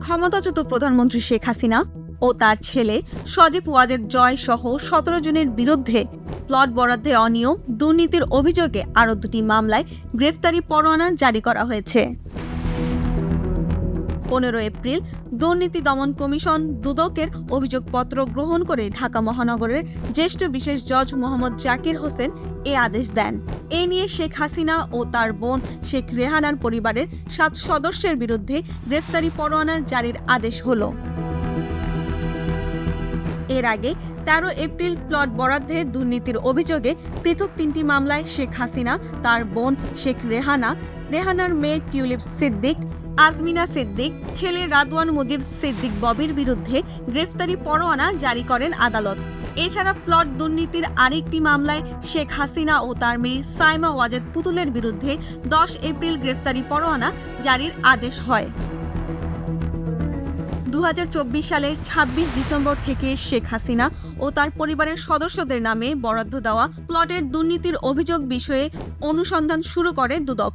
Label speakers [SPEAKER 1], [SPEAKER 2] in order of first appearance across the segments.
[SPEAKER 1] ক্ষমতাচ্যুত প্রধানমন্ত্রী শেখ হাসিনা ও তার ছেলে সজীব ওয়াজেদ জয় সহ সতেরো জনের বিরুদ্ধে প্লট বরাদ্দে অনিয়ম, দুর্নীতির অভিযোগে আরও দুটি মামলায় গ্রেফতারি পরোয়ানা জারি করা হয়েছে। পনেরো এপ্রিল দুর্নীতি দমন কমিশন দুদকের অভিযোগপত্র গ্রহণ করে ঢাকা মহানগরের জ্যেষ্ঠ বিশেষ জজ মোহাম্মদ জাকির হোসেন এ আদেশ দেন। এ নিয়ে শেখ হাসিনা ও তার বোন শেখ রেহানার পরিবারের সাত সদস্যের বিরুদ্ধে গ্রেফতারি পরোয়ানা জারির আদেশ হলো। এর আগে তেরো এপ্রিল প্লট বরাদ্দে দুর্নীতির অভিযোগে পৃথক তিনটি মামলায় শেখ হাসিনা, তার বোন শেখ রেহানা, রেহানার মেয়ে টিউলিপ সিদ্দিক আজমিনা সিদ্দিক, ছেলে রাদওয়ান মুজিব সিদ্দিক ববির বিরুদ্ধে গ্রেফতারি পরোয়ানা জারি করেন আদালত। এছাড়া প্লট দুর্নীতির আরেকটি মামলায় শেখ হাসিনা ও তার মেয়ে সাইমা ওয়াজেদ পুতুলের বিরুদ্ধে দশ এপ্রিল গ্রেফতারি পরোয়ানা জারির আদেশ হয়। দু হাজার চব্বিশ সালের ২৬ ডিসেম্বর থেকে শেখ হাসিনা ও তার পরিবারের সদস্যদের নামে বরাদ্দ দেওয়া প্লটের দুর্নীতির অভিযোগ বিষয়ে অনুসন্ধান শুরু করে দুদক।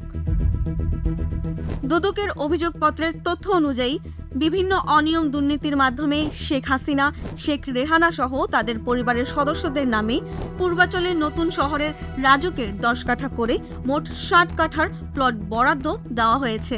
[SPEAKER 1] দুদকের অভিযোগপত্রের তথ্য অনুযায়ী বিভিন্ন অনিয়ম দুর্নীতির মাধ্যমে শেখ হাসিনা, শেখ রেহানা সহ তাদের পরিবারের সদস্যদের নামে পূর্বাচলের নতুন শহরের রাজকের দশ কাঠা করে মোট ষাট কাঠার প্লট বরাদ্দ দেওয়া হয়েছে।